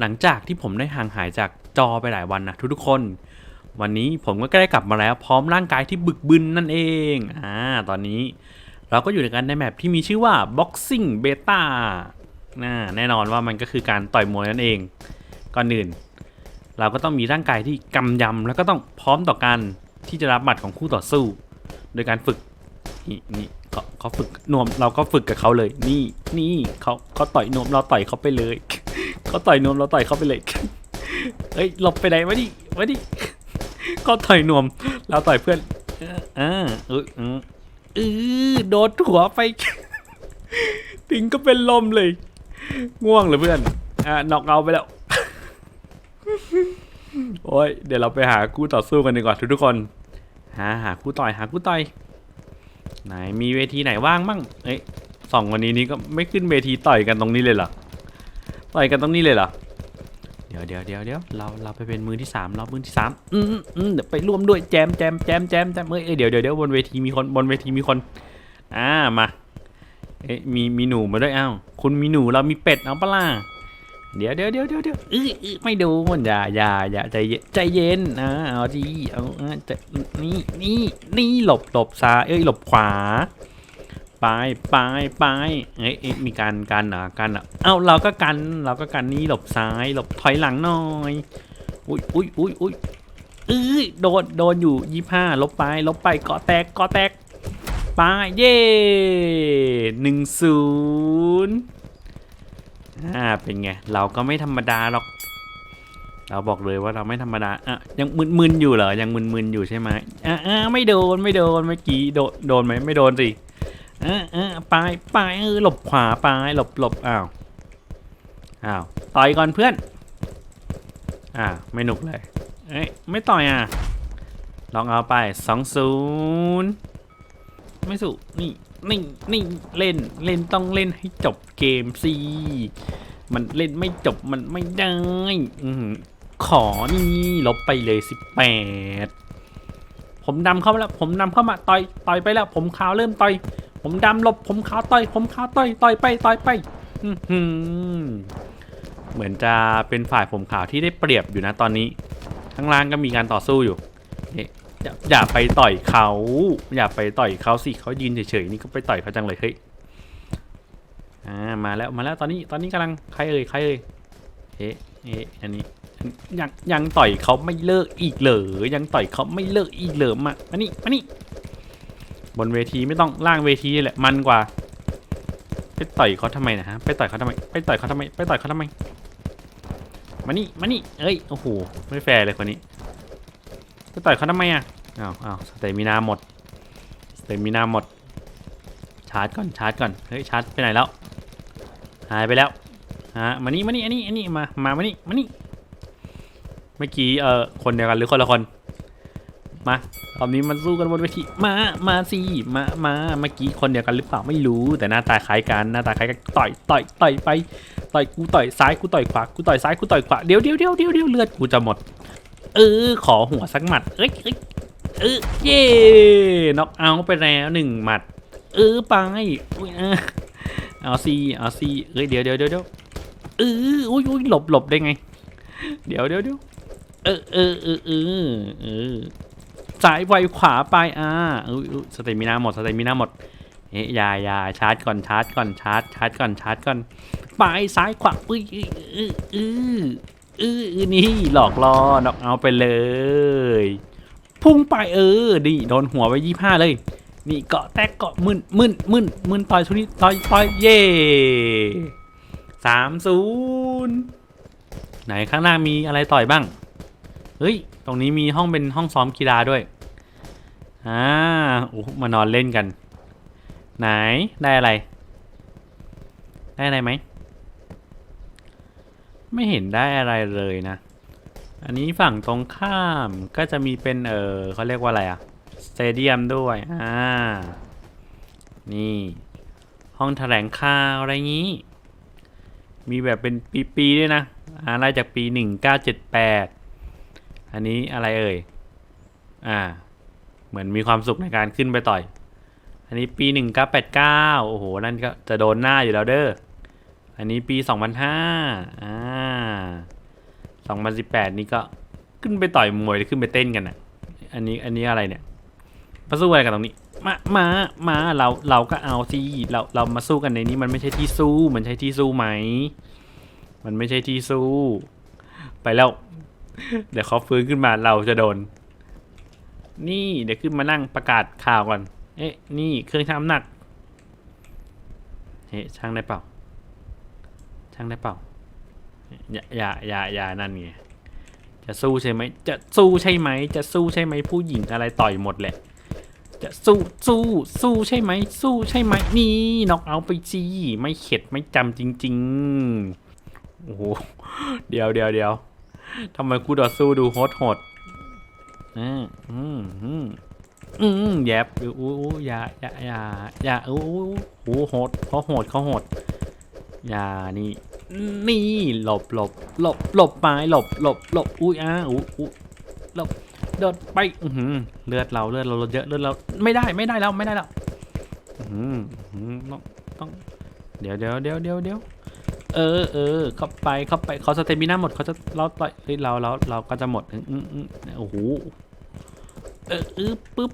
หลังจากที่ผมได้ห่างหายจากจอไปหลายวันนะทุกๆคน วันนี้ผมก็ได้กลับมาแล้ว พร้อมร่างกายที่บึกบึนนั่นเองอ่าตอนนี้เราก็อยู่ในกันในแมปที่มีชื่อว่า Boxing Beta น่าแน่นอนว่ามันก็คือการต่อยมวยนั่นเอง ก่อนอื่น เราก็ต้องมีร่างกายที่กำยำแล้วก็ต้องพร้อมต่อการที่จะรับหมัดของคู่ต่อสู้ โดยการฝึกนี่นี่เขาเขาฝึกนวมเราก็ฝึกกับเขาเลย นี่นี่เขาเขาต่อยนวมเราต่อยเขาไปเลย เขาต่อยนวมเราต่อยเขาไปเลยเฮ้ยหลบไปไหนวะดิวะดิเขาต่อยนวม เราต่อยเพื่อนอ่าเออเออเอโดนหัวไปถึงก็เป็นลมเลย ง่วงเหรอเพื่อน อ่านอกเอาไปแล้ว โอ้ย เดี๋ยวเราไปหาคู่ต่อสู้กันดีกว่าทุกๆคน หาหาคู่ต่อยหาคู่ต่อย ไหนมีเวทีไหนว่างมั่งเอ้ยสองวันนี้นี้ก็ไม่ขึ้นเวทีต่อยกันตรงนี้เลยเหรอ ต่อยกันตรงนี้เลยเหรอ เดี๋ยวเดี๋ยวเดี๋ยวเดี๋ยวเราเราไปเป็นมือที่สามเรามือที่สามอืมอืมเดี๋ยวไปร่วมด้วยแจมแจมแจมแจมแจมเอ้ยเดี๋ยวเดี๋ยวเดี๋ยวบนเวทีมีคนบนเวทีมีคน อ่ามาเอ๊ะมีมีหนูมาด้วยอ้าวคุณมีหนูเรามีเป็ดเอาปะล่ะเดี๋ยวเดี๋ยวเดี๋ยวเดี๋ยวเดี๋ยวอื้ออื้อไม่ดูมันอย่าอย่าอย่าใจเย็นใจเย็นอ่าเอาดีเอาอ่าจะนี่นี่นี่หลบหลบซ้ายเอ้ยหลบขวา ไปไปไปเอ้ยเอ้ยมีการกันเหรอกันเหรอเอ้าเราก็กันเราก็กันนี่หลบซ้ายหลบถอยหลังหน่อยอุ้ยอุ้ยอุ้ยอุ้ยเอ้ยโดนโดนอยู่ยี่ห้าลบไปลบไปเกาะแตกเกาะแตกไปเย่หนึ่งศูนย์อ่าเป็นไงเราก็ไม่ธรรมดาหรอกเราบอกเลยว่าเราไม่ธรรมดาอะยังมึนๆอยู่เหรอยังมึนๆอยู่ใช่ไหมอ่าไม่โดนไม่โดนเมื่อกี้โดนโดนไหมไม่โดนสิ เอ่าอ่าไปไปเออหลบขวาไปหลบหลบอ้าวอ้าวต่อยก่อนเพื่อน อ่าไม่หนุกเลยเอ้ยไม่ต่อยอะ ลองเอาไปสองศูนย์ไม่สู้นี่นี่นี่เล่นเล่นต้องเล่นให้จบเกมสิมันเล่นไม่จบมันไม่ได้ออหือขอนี่ลบไปเลยสิบแปดผมดำเข้ามาแล้ว ผมนำเข้ามาต่อยต่อยไปแล้ว ผมขาวเริ่มต่อย ผมดำหลบผมขาวต่อย ผมขาวต่อยต่อยไปต่อยไปเหมือนจะเป็นฝ่ายผมขาวที่ได้เปรียบอยู่นะตอนนี้ข้างล่างก็มีการต่อสู้อยู่อย่าอย่าไปต่อยเขา อย่าไปต่อยเขาสิเขายืนเฉยๆนี่ก็ไปต่อยเขาจังเลยเฮ้ยอ่ามาแล้วมาแล้วตอนนี้ตอนนี้กำลังใครเอ่ยใครเอ่ยเอ๊ะเอ๊ะอันนี้ยังยังต่อยเขาไม่เลิกอีกเหรอยังต่อยเขาไม่เลิกอีกเหรอมามานี่มานี่ บนเวทีไม่ต้องล่างเวทีแหละมันกว่า ไปต่อยเขาทำไมนะฮะไปต่อยเขาทำไมไปต่อยเขาทำไมไปต่อยเขาทำไมมานี่มานี่เอ้ยโอ้โหไม่แฟร์เลยคนนี้ไปต่อยเขาทำไมอะอ้าวอ้าวสเตมินาหมดสเตมินาหมด ชาร์จก่อนชาร์จก่อนเฮ้ยชาร์จไปไหนแล้วหายไปแล้วฮะมานี่มานี่อันนี้อันนี้มามามานี่มานี่เมื่อกี้เอ่อคนเดียวกันหรือคนละคน มา รอบนี้มันสู้กันบนเวที มา มาสิ มา มา เมื่อกี้คนเดียวกันหรือเปล่าไม่รู้ แต่หน้าตาคล้ายกัน หน้าตาคล้ายกันต่อย ต่อย ต่อยไป ต่อยกูต่อยซ้ายกูต่อยขวา กูต่อยซ้ายกูต่อยขวา เดี๋ยวเดี๋ยวเดี๋ยวเดี๋ยวเดี๋ยวเลือดกูจะหมด เออ ขอหัวสักหมัด เอ้ยเอ้ยเออเย่น็อกเอาไปแล้วหนึ่งหมัด เออไปเอาซีเอาซีเอ้ยเดี๋ยวเดี๋ยวเดี๋ยวเอออุ้ยอุ้ยหลบหลบได้ไง เดี๋ยวเดี๋ยวเดี๋ยวเออเออเออเออ ซ้ายไวขวาไปอ่าอุ้ยสเตมินาหมดสเตมินาหมดเอ๊ะยายาชาร์จก่อนชาร์จก่อนชาร์จชาร์จก่อนชาร์จก่อนไปซ้ายขวาอุ้ยออเออเอออืออนี่หลอกล่อน็อกเอาไปเลย พุ่งไปเออดีโดนหัวไปยี่ห้าเลย นี่เกาะแตกเกาะมึนมึนมึนมึนต่อยทุนี้ต่อยต่อยเย่สามศูนย์ไหนข้างหน้ามีอะไรต่อยบ้าง เฮ้ย ตรงนี้มีห้องเป็นห้องซ้อมกีฬาด้วย อ่าโอ้มานอนเล่นกัน ไหน ได้อะไร ได้อะไรไหม ไม่เห็นได้อะไรเลยนะ อันนี้ฝั่งตรงข้ามก็จะมีเป็น เออเขาเรียกว่าอะไรอะสเตเดียมด้วย อ่า นี่ ห้องแถลงข่าวอะไรงี้ มีแบบเป็นปี ๆ ด้วยนะ อะไรจากปี 1978 อันนี้อะไรเอ่ย อ่า เหมือนมีความสุขในการขึ้นไปต่อย อันนี้ปี1989โอ้โห นั่นก็จะโดนหน้าอยู่แล้วเด้อ อันนี้ปีสองพันห้าอ่าสองพันสิบแปดนี่ก็ขึ้นไปต่อยมวยหรือขึ้นไปเต้นกันอะ อันนี้ อันนี้อะไรเนี่ย มาสู้อะไรกันตรงนี้ มา มา มา เรา เราก็เอาสิ เรา เรามาสู้กันในนี้มันไม่ใช่ที่สู้ มันใช่ที่สู้ไหม มันไม่ใช่ที่สู้ ไปแล้ว เดี๋ยวเขาฟื้นขึ้นมาเราจะโดน นี่เดี๋ยวขึ้นมานั่งประกาศข่าวก่อน เอ๊ะ นี่เครื่องชั่งน้ำหนัก เฮ้ช่างได้เปล่า ช่างได้เปล่า อย่าอย่าอย่าอย่านั่นไง จะสู้ใช่ไหม จะสู้ใช่ไหม จะสู้ใช่ไหมผู้หญิงอะไรต่อยหมดแหละ จะสู้สู้สู้ใช่ไหม สู้ใช่ไหม นี่น็อกเอาไปจีไม่เข็ดไม่จำจริง ๆ โอ้โห เดี๋ยวเดี๋ยวเดี๋ยว ทำไมคู่ต่อสู้ดูโหดโหดอืมอืมอืมอืมแยบอู้อู้อู้อย่าอย่าอย่าอย่าอู้อู้โหดเขาโหดเขาโหดอย่านี่นี่หลบหลบหลบหลบไปหลบหลบหลบอุ้ยอ้าอู้อู้หลบเดินไปอืเลือดเราเลือดเราเยอะเลือดเราไม่ได้ไม่ได้แล้วไม่ได้แล้วอื้อหืออื้อหือต้องต้อง เดี๋ยวเดี๋ยวเดี๋ยวเดี๋ยวเดี๋ยว เออเออเข้าไปเข้าไปเขาสเตมิน่าหมดเขาจะเราต่อยเฮ้ยเราเราเราก็จะหมดอืมอืมโอ้โหเออเออปึ๊บ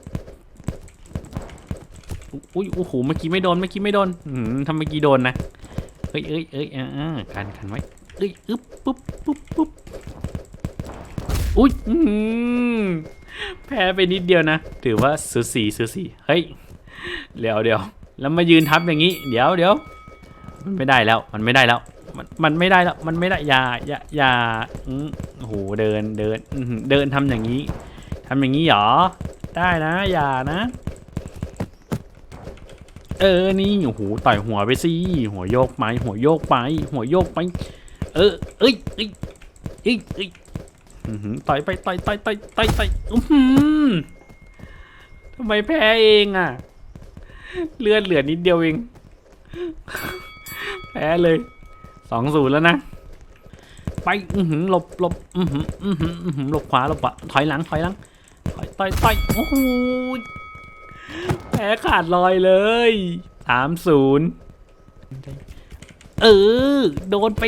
อุ้ยโอ้โหเมื่อกี้ไม่โดนเมื่อกี้ไม่โดนอืมทำเมื่อกี้โดนนะเอ้ยเอ้ยเอ้ยอ่าอ่ากันกันไว้เอ้ยอึ๊บปุ๊บปุ๊บปุ๊บอุ้ยอื้อหือแพ้ไปนิดเดียวนะ ถือว่าสูสีสูสีเฮ้ยเดี๋ยวเดี๋ยวแล้วมายืนทับอย่างนี้ เดี๋ยวเดี๋ยวมันไม่ได้แล้ว มันไม่ได้แล้ว มันมันไม่ได้แล้วมันไม่ได้อย่าอย่าอย่าอือโอ้โหเดินเดินเดินทำอย่างนี้ทำอย่างนี้หรอ ได้นะอย่านะ เออนี่โอ้โหต่อยหัวไปสิหัวโยกไปหัวโยกไป หัวโยกไป เออเอ้ยเอ้ยเอ้ยเอ้ยอื้อหือต่อยไปต่อยต่อยต่อยต่อยต่อยอื้อหือทำไมแพ้เองอะ เลือดเหลือนิดเดียวเอง แพ้เลย สองศูนย์แล้วนะ ไป อือหือหลบหลบอือหืออือหืออือหือหลบขวาหลบขวาถอยหลัง ถอยหลัง ถอยต่อยต่อยโอ้โหแพ้ขาดลอยเลยสามศูนย์เออ โดนไป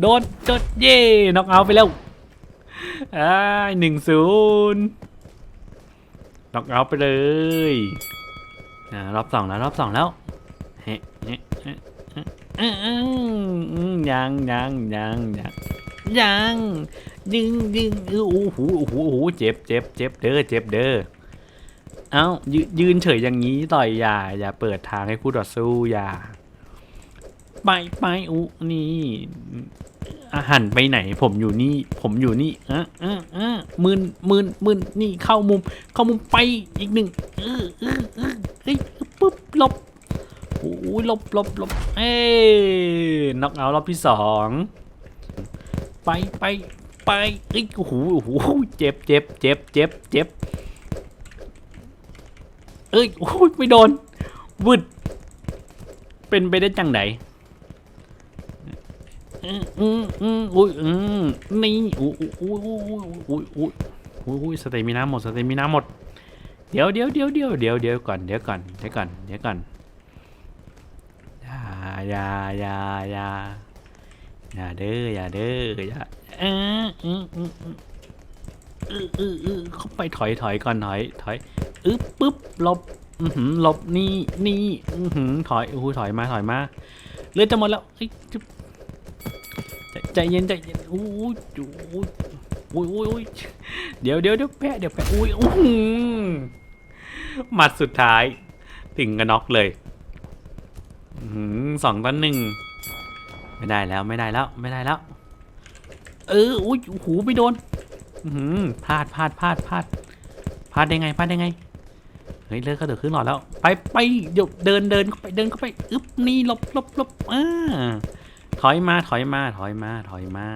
โดนจดเย่น็อกเอาไปแล้วอ่าหนึ่งศูนย์น็อกเอาไปเลย อ่ารอบสองแล้วรอบสองแล้ว เฮ้เฮ้ ยยังยังยังยังยังดึงดึงเออโอ้โหโอ้โหโอ้โหเจ็บเจ็บเจ็บเด้อเจ็บเด้อเอ้ายนยืนเฉยอย่างนี้ต่อยอย่า อย่าเปิดทางให้คู่ต่อสู้อย่า ไปไปอุนี่อาหันไปไหน ผมอยู่นี่ ผมอยู่นี่อะอะอะมืนมืนมืนนี่เข้ามุม เข้ามุมไปอีกหนึ่งเออเออเออเฮ้ยปุ๊บหลบ อ้ยลบลบลบเอ้น็อกเอารอบที่สองไปไปไปเอ้ยโอ้โหโอ้โหเจ็บเจ็บเจ็บเจ็บเจ็บเอ้ยโอ้ยไม่โดนวึดเป็นไปได้จังไหนอืมอืมอืมอุ้ยอืมนี่อุ้ยอุ้ยอุ้ยอุ้ยอุ้ยอุ้ยอุ้ยสเตมินาหมดสเตมินาหมดเดี๋ยวเดี๋ยวเดี๋ยวเดี๋ยวเดี๋ยวเดี๋ยวก่อนเดี๋ยวก่อนเดี๋ยวก่อนเดี๋ยวก่อน อย่าอย่าอย่าอย่าเด้ออย่าเด้ออย่าเอออืมอืมอืมเออเออเออเข้าไปถอยถอยก่อนถอยถอยอึ๊บปึ๊บหลบอือหือหลบนี่นี่อือหือถอยโอ้โหถอยมาถอยมาเลือดจะหมดแล้วใจเย็นใจเย็นโอ้ยโอ้ยโอ้ยโอ้ยโอ้ยเดี๋ยวเดี๋ยวเดี๋ยวแปะเดี๋ยวแปะอุ้ยโอ้หมัดสุดท้ายถึงกันน็อกเลย สองต่อหนึ่งไม่ได้แล้วไม่ได้แล้วไม่ได้แล้ว เอออุ้ยโอ้โหไม่โดนอือหือพลาดพลาดพลาดพลาดพลาดได้ไงพลาดได้ไงเฮ้ยเลิกก็เดือดขึ้นหลอดแล้ว ไปไปเดี๋ยวเดินเดินเข้าไปเดินเข้าไปอึ๊บนี่หลบหลบหลบอ่าถอยมาถอยมาถอยมาถอยมา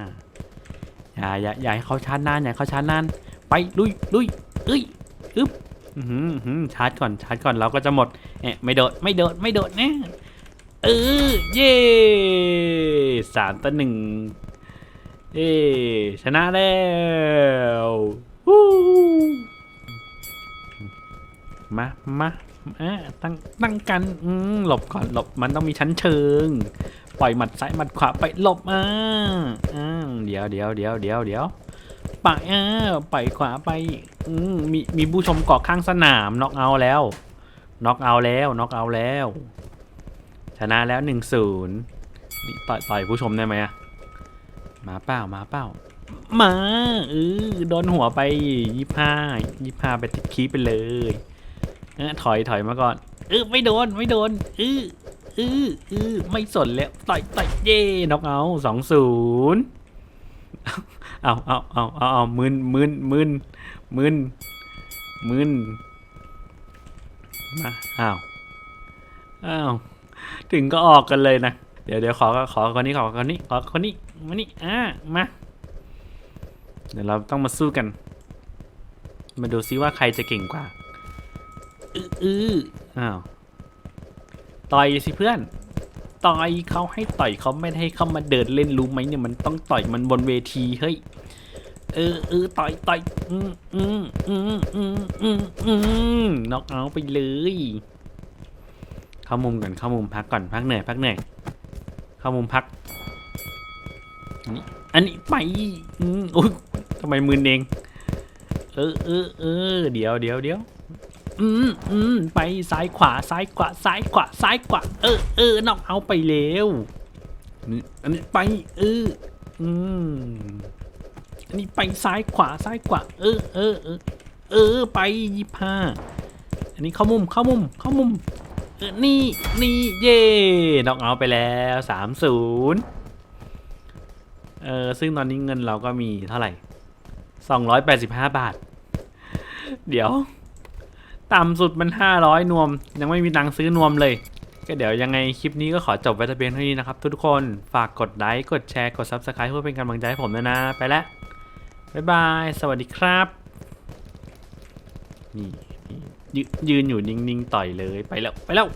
อย่าอย่าอย่าให้เขาชาร์จนานอย่าให้เขาชาร์จนาน ไปลุยลุยเอ้ยอึ๊บอื้อหืออื้อหือชาร์จก่อนชาร์จก่อนเราก็จะหมดเอ๊ะไม่โดดไม่โดดไม่โดดแน่ เออเย่สามต่อหนึ่งเย่ชนะแล้ววู้มามาอะตั้งตั้งกันอืมหลบก่อนหลบมันต้องมีชั้นเชิง ปล่อยหมัดซ้ายหมัดขวาไปหลบอ่าอ่าเดี๋ยวเดี๋ยวเดี๋ยวเดี๋ยวเดี๋ยวไปอ่าไปขวาไปอืมมีมีผู้ชมเกาะข้างสนามน็อกเอาแล้วน็อกเอาแล้วน็อกเอาแล้ว ชนะแล้วหนึ่งศูนย์นี่ต่อยต่อยผู้ชมได้ไหมอะมาเปล่ามาเปล่ามาเออโดนหัวไปยี่ห้ายี่ห้าไปติดคีไปเลยเออถอยถอยมาก่อนเออไม่โดนไม่โดนเออเออเออไม่สนแล้วต่อยต่อยเย่น็อกเอาสองศูนย์เอาเอาเอาเอาเอามึนมึนมึนมึนมึนมาอ้าวอ้าว ถึงก็ออกกันเลยนะ เดี๋ยวเดี๋ยวขอขอคนนี้ขอคนนี้ขอคนนี้มานี่อ่ามา เดี๋ยวเราต้องมาสู้กัน มาดูซิว่าใครจะเก่งกว่าอืออืออ้าวต่อยสิเพื่อน ต่อยเขาให้ต่อยเขาไม่ให้เขามาเดินเล่นรู้ไหมเนี่ยมันต้องต่อยมันบนเวทีเฮ้ยเออเออต่อยต่อยอืมอืมอืมอืมอืมอืมน็อกเอาไปเลย เข้ามุมก่อนเข้ามุมพักก่อนพักเหนื่อยพักเหนื่อยเข้ามุมพักอันนี้อันนี้ไปอืมอุ้ยทำไมมือเองเออเออเออเดี๋ยวเดี๋ยวเดี๋ยวอืมอืมไปซ้ายขวาซ้ายขวาซ้ายขวาซ้ายขวาเออเออนอกเอาไปเร็วนี่อันนี้ไปเอออืมอันนี้ไปซ้ายขวาซ้ายขวาเออเออเออเออไปยี่ห้าอันนี้เข้ามุมเข้ามุมเข้ามุม นี่นี่เย่นอกเอาไปแล้วสามศูนย์เออซึ่งตอนนี้เงินเราก็มีเท่าไหร่สองร้อยแปดสิบห้าบาท เดี๋ยว ต่ำสุดมันห้าร้อยนวม ยังไม่มีตังซื้อนวมเลย ก็เดี๋ยวยังไงคลิปนี้ก็ขอจบไว้แต่เพียงเท่านี้นะครับ ทุกคนฝากกดไลค์กดแชร์กด Subscribe เพื่อเป็นกำลังใจให้ผมด้วยนะ ไปแล้วบ๊ายบาย สวัสดีครับ นี่ ยืยืนอยู่นิ่งๆต่อยเลยไปแล้วไปแล้ว